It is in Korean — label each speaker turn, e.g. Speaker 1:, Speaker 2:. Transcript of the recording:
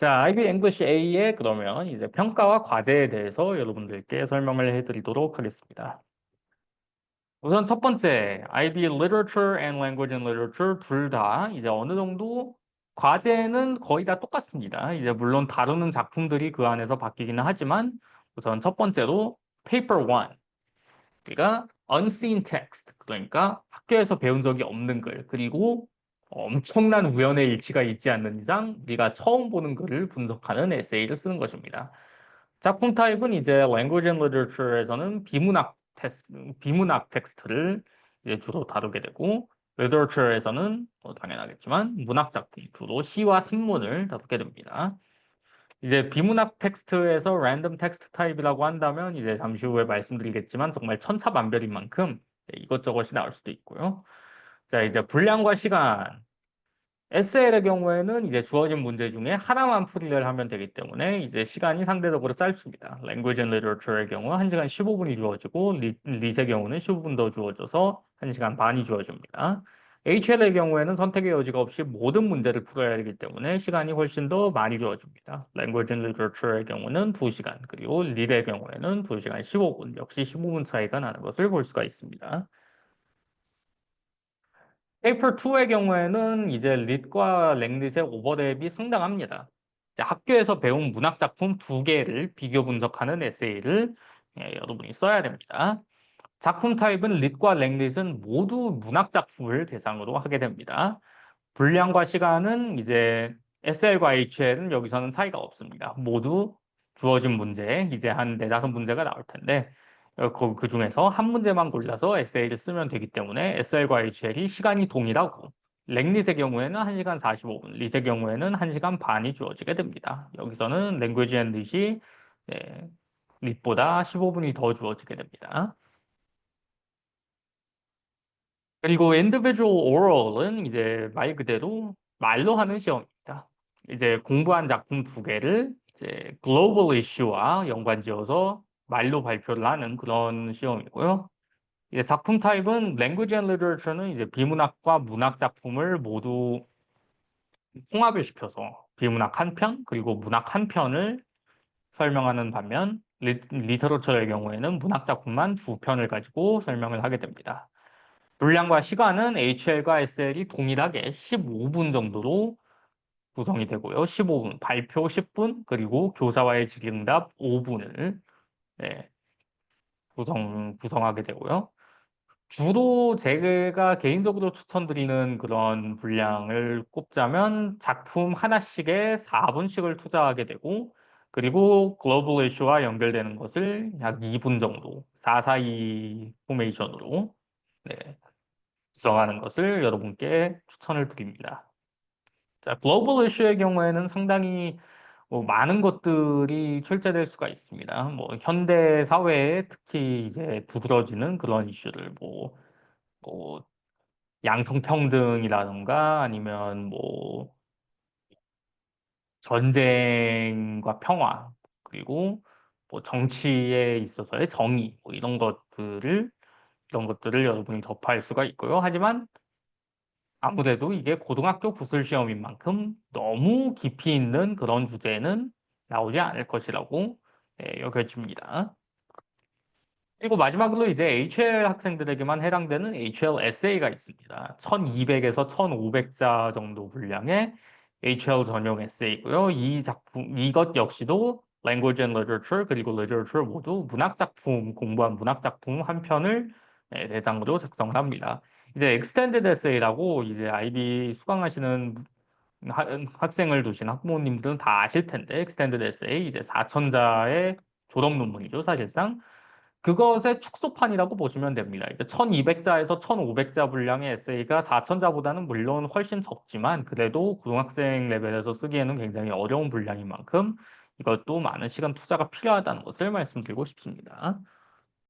Speaker 1: 자, IB English A의 그러면 이제 평가와 과제에 대해서 여러분들께 설명을 해드리도록 하겠습니다. 우선 첫 번째, IB Literature and Language and Literature 둘 다 이제 어느 정도 과제는 거의 다 똑같습니다. 이제 물론 다루는 작품들이 그 안에서 바뀌기는 하지만 우선 첫 번째로 Paper 1, 그러니까 Unseen Text, 그러니까 학교에서 배운 적이 없는 글, 그리고 엄청난 우연의 일치가 있지 않는 이상 우리가 처음 보는 글을 분석하는 에세이를 쓰는 것입니다. 작품 타입은 이제 Language and Literature에서는 비문학 테스트, 비문학 텍스트를 이제 주로 다루게 되고 Literature에서는 뭐 당연하겠지만 문학 작품 주로 시와 산문을 다루게 됩니다. 이제 비문학 텍스트에서 랜덤 텍스트 타입이라고 한다면 이제 잠시 후에 말씀드리겠지만 정말 천차만별인 만큼 이것저것이 나올 수도 있고요. 자, 이제 분량과 시간. SL의 경우에는 이제 주어진 문제 중에 하나만 풀이를 하면 되기 때문에 이제 시간이 상대적으로 짧습니다. Language and Literature의 경우 1시간 15분이 주어지고 리, 릿의 경우는 15분 더 주어져서 1시간 반이 주어집니다. HL의 경우에는 선택의 여지가 없이 모든 문제를 풀어야 하기 때문에 시간이 훨씬 더 많이 주어집니다. Language and Literature의 경우는 2시간, 그리고 릿의 경우에는 2시간 15분, 역시 15분 차이가 나는 것을 볼 수가 있습니다. 페이퍼 2의 경우에는 이제 릿과 랭릿의 오버랩이 상당합니다. 학교에서 배운 문학 작품 두 개를 비교 분석하는 에세이를 예, 여러분이 써야 됩니다. 작품 타입은 릿과 랭릿은 모두 문학 작품을 대상으로 하게 됩니다. 분량과 시간은 이제 SL과 HL은 여기서는 차이가 없습니다. 모두 주어진 문제, 이제 한 네다섯 문제가 나올 텐데 어, 그, 그 중에서 한 문제만 골라서 에세이를 쓰면 되기 때문에 SL과 HL이 시간이 동일하고 랭릿의 경우에는 1시간 45분, 릿의 경우에는 1시간 반이 주어지게 됩니다. 여기서는 랭귀지 앤 릿이 네, 릿보다 15분이 더 주어지게 됩니다. 그리고 individual oral은 이제 말 그대로 말로 하는 시험입니다. 이제 공부한 작품 두 개를 이제 global issue와 연관지어서 말로 발표를 하는 그런 시험이고요. 이제 작품 타입은 Language and Literature는 이제 비문학과 문학 작품을 모두 통합을 시켜서 비문학 한 편, 그리고 문학 한 편을 설명하는 반면 리, 리터러처의 경우에는 문학 작품만 두 편을 가지고 설명을 하게 됩니다. 분량과 시간은 HL과 SL이 동일하게 15분 정도로 구성이 되고요. 15분, 발표 10분, 그리고 교사와의 질의응답 5분을 네, 구성, 구성하게 되고요. 주로 제가 개인적으로 추천드리는 그런 분량을 꼽자면 작품 하나씩에 4분씩을 투자하게 되고 그리고 글로벌 이슈와 연결되는 것을 약 2분 정도 442 포메이션으로 네, 구성하는 것을 여러분께 추천을 드립니다. 자, 글로벌 이슈의 경우에는 상당히 뭐 많은 것들이 출제될 수가 있습니다. 뭐 현대 사회에 특히 이제 두드러지는 그런 이슈들 뭐, 뭐 양성평등이라든가 아니면 뭐 전쟁과 평화 그리고 뭐 정치에 있어서의 정의 뭐 이런 것들을 이런 것들을 여러분이 접할 수가 있고요. 하지만 아무래도 이게 고등학교 구술 시험인 만큼 너무 깊이 있는 그런 주제는 나오지 않을 것이라고 예, 여겨집니다. 그리고 마지막으로 이제 HL 학생들에게만 해당되는 HL 에세이가 있습니다. 1200에서 1500자 정도 분량의 HL 전용 에세이고요. 이 작품, 이것 역시도 Language and Literature 그리고 Literature 모두 문학 작품, 공부한 문학 작품 한 편을 예, 대상으로 작성을 합니다. 이제 extended essay라고 이제 IB 수강하시는 하, 학생을 두신 학부모님들은 다 아실 텐데 extended essay 이제 4천자의 졸업 논문이죠 사실상 그것의 축소판이라고 보시면 됩니다. 이제 1200자에서 1500자 분량의 에세이가 4000자보다는 물론 훨씬 적지만 그래도 고등학생 레벨에서 쓰기에는 굉장히 어려운 분량인 만큼 이것도 많은 시간 투자가 필요하다는 것을 말씀드리고 싶습니다.